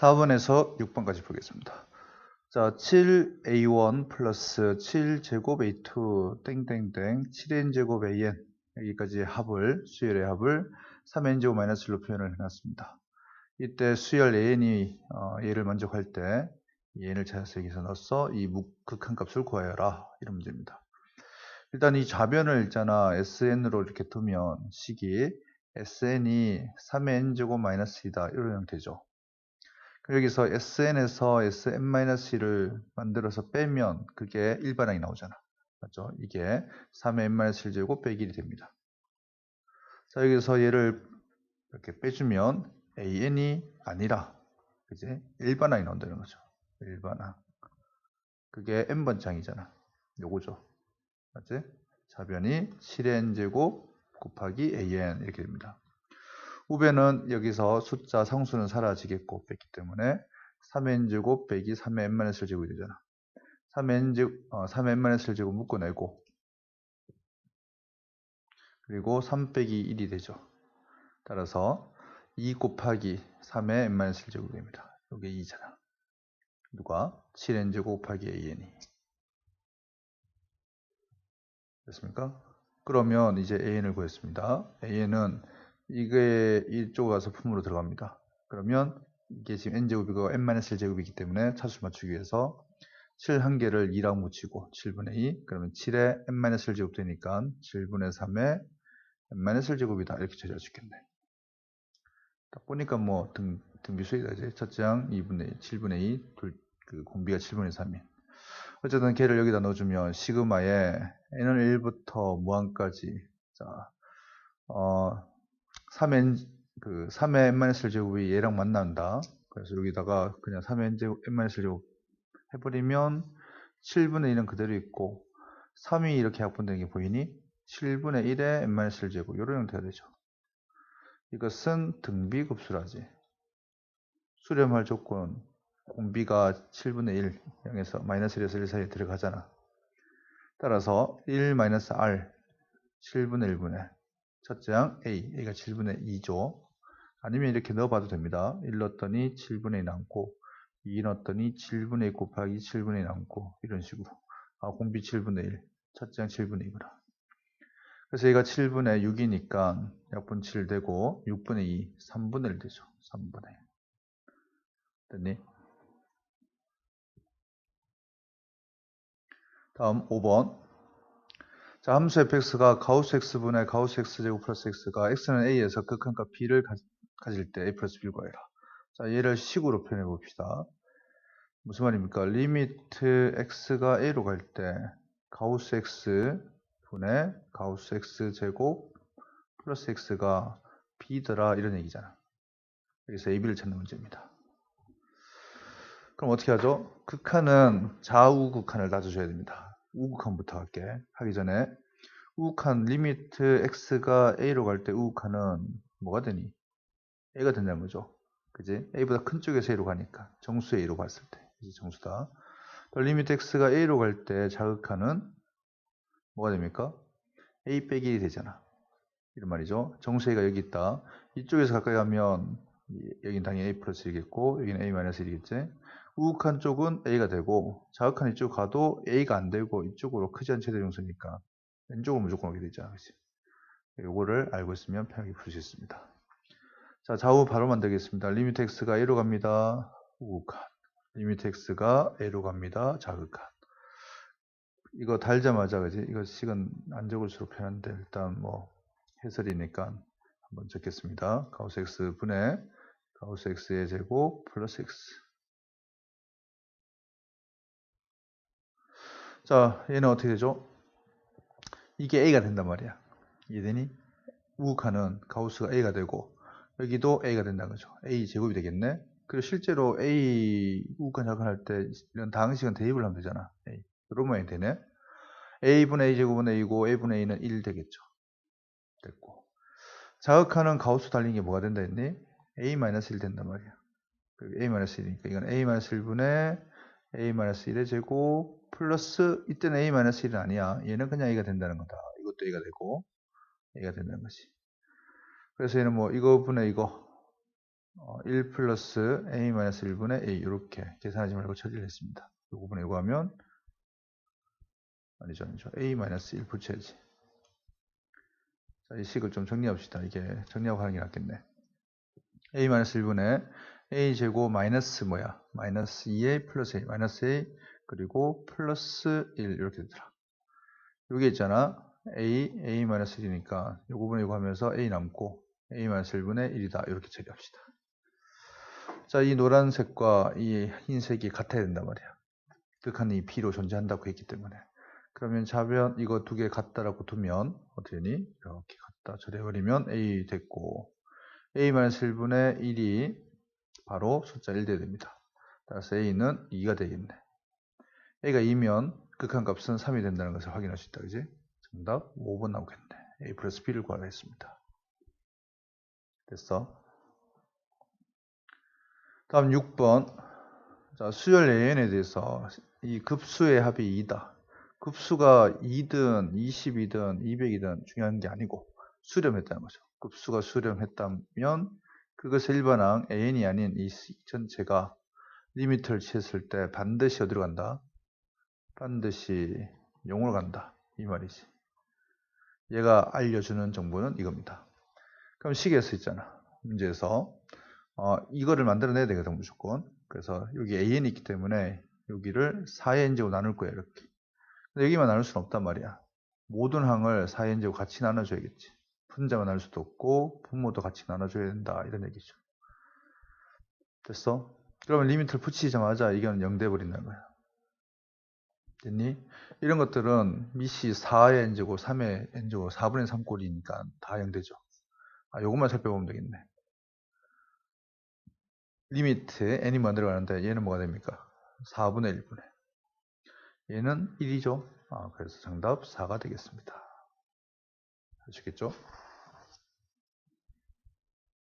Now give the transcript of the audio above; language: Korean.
4번에서 6번까지 보겠습니다. 자, 7a1 플러스 7제곱 a2 땡땡땡 7n제곱 an 여기까지 합을 수열의 합을 3n제곱 마이너스 1로 표현을 해놨습니다. 이때 수열 an이 어, 얘를 먼저 할때 an을 찾아서 여기서 넣어서 이 극한 값을 구하여라 이런 문제입니다. 일단 이 좌변을 있잖아 sn으로 이렇게 두면 식이 sn이 3n제곱 마이너스 2다 이런 형태죠. 여기서 sn에서 sn-1을 만들어서 빼면 그게 일반항이 나오잖아. 맞죠? 이게 3의 n-1제곱 빼기 1이 됩니다. 자, 여기서 얘를 이렇게 빼주면 an이 아니라 그지? 일반항이 나온다는 거죠. 일반항. 그게 n번 장이잖아. 요거죠. 맞지? 좌변이 7n제곱 곱하기 an 이렇게 됩니다. 후배는 여기서 숫자 상수는 사라지겠고 뺐기 때문에 3n제곱 빼기 3의 n-1제곱이 되잖아. 3n, 어, 3의 n-1제곱 묶어내고 그리고 3 빼기 1이 되죠. 따라서 2 곱하기 3의 n-1제곱이 됩니다. 이게 2잖아. 누가? 7n제곱 곱하기 an이. 됐습니까? 그러면 이제 an을 구했습니다. an은 이게 이쪽 가서 품으로 들어갑니다. 그러면 이게 지금 n제곱이고 n-1 제곱이기 때문에 차수 맞추기 위해서 7 한 개를 2랑 붙이고 7분의 2 그러면 7에 n-1 제곱 되니까 7분의 3에 n-1 제곱이다 이렇게 찾아주겠네. 딱 보니까 뭐 등, 등비수이다 이제 첫째 항 2분의 2, 7분의 2, 둘, 그 공비가 7분의 3인. 어쨌든 걔를 여기다 넣어주면 시그마에 n은 1부터 무한까지 자, 어, 3n 그 3의 n-1 제곱이 얘랑 만난다. 그래서 여기다가 그냥 3의 n-1 제곱 해버리면 7분의 1은 그대로 있고 3이 이렇게 약분되는 게 보이니 7분의 1의 n-1 제곱 이런 형태가 되죠. 이것은 등비급수라지. 수렴할 조건 공비가 7분의 1 향해서 마이너스 1에서 1 사이에 들어가잖아. 따라서 1 마이너스 r 7분의 1분의 첫째 항 A, A가 7분의 2죠. 아니면 이렇게 넣어봐도 됩니다. 1 넣었더니 7분의 2 남고 2 넣었더니 7분의 2 곱하기 7분의 2 남고 이런 식으로 아, 공비 7분의 1, 첫째 항 7분의 2구나. 그래서 얘가 7분의 6이니까 약분 7 되고 6분의 2, 3분의 1 되죠. 3분의 1. 됐니? 다음 5번 자, 함수 fx가 가우스 x분의 가우스 x제곱 플러스 x가 x는 a에서 극한값 b를 가, 질때 a 플러스 b를 구해라. 자, 얘를 식으로 표현해 봅시다. 무슨 말입니까? 리미트 x가 a로 갈 때 가우스 x 분의 가우스 x제곱 플러스 x가 b더라 이런 얘기잖아. 여기서 ab를 찾는 문제입니다. 그럼 어떻게 하죠? 극한은 좌우 극한을 놔주셔야 됩니다. 우극한부터 할게. 하기 전에 우극한 리미트 x가 a로 갈 때 우극한은 뭐가 되니? a가 된다는 거죠. 그지? a보다 큰 쪽에서 a로 가니까 정수 a로 갔을 때 이제 정수다. 리미트 x가 a로 갈 때 자극하는 뭐가 됩니까? a 빼기 1이 되잖아. 이런 말이죠. 정수 a가 여기 있다. 이쪽에서 가까이 가면 여긴 당연히 a 플러스 1이겠고 여기는 a 마이너스 1이겠지. 우극한 쪽은 A가 되고 자극한 이쪽 가도 A가 안 되고 이쪽으로 크지 않은 최대 정수니까 왼쪽은 무조건 오게 되죠. 그치? 요거를 알고 있으면 편하게 풀 수 있습니다. 자, 좌우 바로 만들겠습니다. 리미트 x가 A로 갑니다. 우극한. 리미트 x가 A로 갑니다. 자극한. 이거 달자마자 그지? 이거 식은 안 적을수록 편한데 일단 뭐 해설이니까 한번 적겠습니다. 가우스 x 분의 가우스 x의 제곱 플러스 x 자, 얘는 어떻게 되죠? 이게 A가 된단 말이야. 이해되니? 우극하는 가우스가 A가 되고 여기도 A가 된다는 거죠. A 제곱이 되겠네. 그리고 실제로 A 우극한 작업할 때 이런 다항식은 대입을 하면 되잖아. A. 이런 모양이 되네. A분의 A 제곱은 A고 A분의 A는 1 되겠죠. 됐고. 자극하는 가우스 달린 게 뭐가 된다 했니? A-1 된단 말이야. A-1이니까 이건 A-1분의 A-1의 제곱 플러스 이때는 a-1은 아니야. 얘는 그냥 a가 된다는 거다. 이것도 a가 되고 a가 된다는 것이. 그래서 얘는 뭐 이거 분의 이거 어, 1 플러스 a 마이너스 1분의 a 이렇게 계산하지 말고 처리를 했습니다. 이 부분에 이거 하면 아니죠 아니죠 a 마이너스 1 붙여야지. 자, 이 식을 좀 정리합시다. 이게 정리하고 하는 게 낫겠네. a 마이너스 1분의 a 제곱 마이너스 뭐야? 마이너스 2a 플러스 a 마이너스 a 그리고 플러스 1 이렇게 되더라. 여기 있잖아. a a 마이너스 1이니까 이 부분에 이거 하면서 a 남고 a 마이너스 1분의 1이다. 이렇게 처리합시다. 자, 이 노란색과 이 흰색이 같아야 된단 말이야. 극한이 이 B로 존재한다고 했기 때문에. 그러면 좌변 이거 두 개 같다라고 두면 어떻게 되니? 이렇게 갖다 처리해버리면 A 됐고 A-1분의 1이 바로 숫자 1 돼야 됩니다. 따라서 A는 2가 되겠네. A가 2면 극한값은 3이 된다는 것을 확인할 수 있다. 그지? 정답 5번 나오겠네. A 플러스 B를 구하겠습니다. 됐어? 다음 6번. 자, 수열 AN에 대해서 이 급수의 합이 2다. 급수가 2든 20이든 200이든 중요한 게 아니고 수렴했다는 거죠. 급수가 수렴했다면 그것의 일반항 AN이 아닌 이 전체가 리미트를 취했을 때 반드시 어디로 간다? 반드시 0으로 간다. 이 말이지. 얘가 알려주는 정보는 이겁니다. 그럼 식에서 있잖아. 문제에서 어, 이거를 만들어내야 되거든 무조건. 그래서 여기 AN이 있기 때문에 여기를 4의 n제곱 나눌 거야 이렇게. 근데 여기만 나눌 수는 없단 말이야. 모든 항을 4의 n제곱 같이 나눠줘야겠지. 분자만 나눌 수도 없고 분모도 같이 나눠줘야 된다 이런 얘기죠. 됐어? 그러면 리미트를 붙이자마자 이건 0 돼버린다는 거야. 됐니? 이런 것들은 미시 4의 n제곱, 3의 n제곱, 4분의 3꼴이니까 다 0 되죠. 아, 요것만 살펴보면 되겠네. 리미트에 n이 만들어 가는데 얘는 뭐가 됩니까? 4분의 1분의 얘는 1이죠. 아, 그래서 정답 4가 되겠습니다. 아시겠죠?